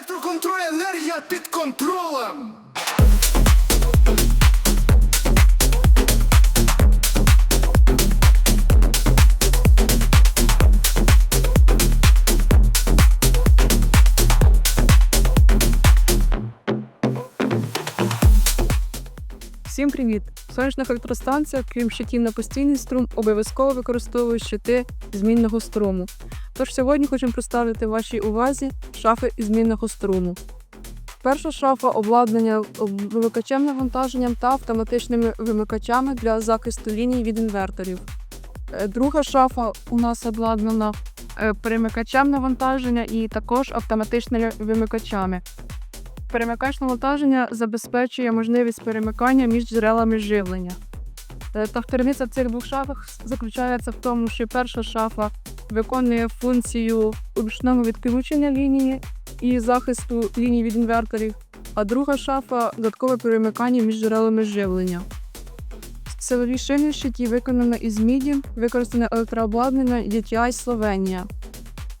Електроконтроль, енергія під контролем. Всім привіт! Сонячна електростанція, крім щитів на постійний струм, обов'язково використовує щити змінного струму. Тож сьогодні хочемо представити вашій увазі шафи із змінного струму. Перша шафа обладнання вимикачем навантаженням та автоматичними вимикачами для захисту ліній від інверторів. Е, Друга шафа у нас обладнана е, перемикачем навантаження і також автоматичними вимикачами. Перемикач навантаження забезпечує можливість перемикання між джерелами живлення. Е, Та вторинниця цих двох шафах заключається в тому, що перша шафа виконує функцію ручного відключення лінії і захисту ліній від інверторів, а друга шафа додаткове перемикання між джерелами живлення. Силові щиті виконано із міді, використане електрообладнання DTI Словенія.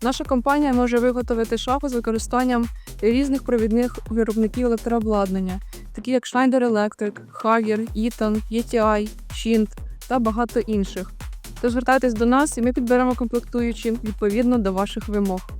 Наша компанія може виготовити шафу з використанням різних провідних виробників електрообладнання, такі як Schneider Electric, Hager, Eaton, ETI, Schint та багато інших. Тож звертайтесь до нас і ми підберемо комплектуючі відповідно до ваших вимог.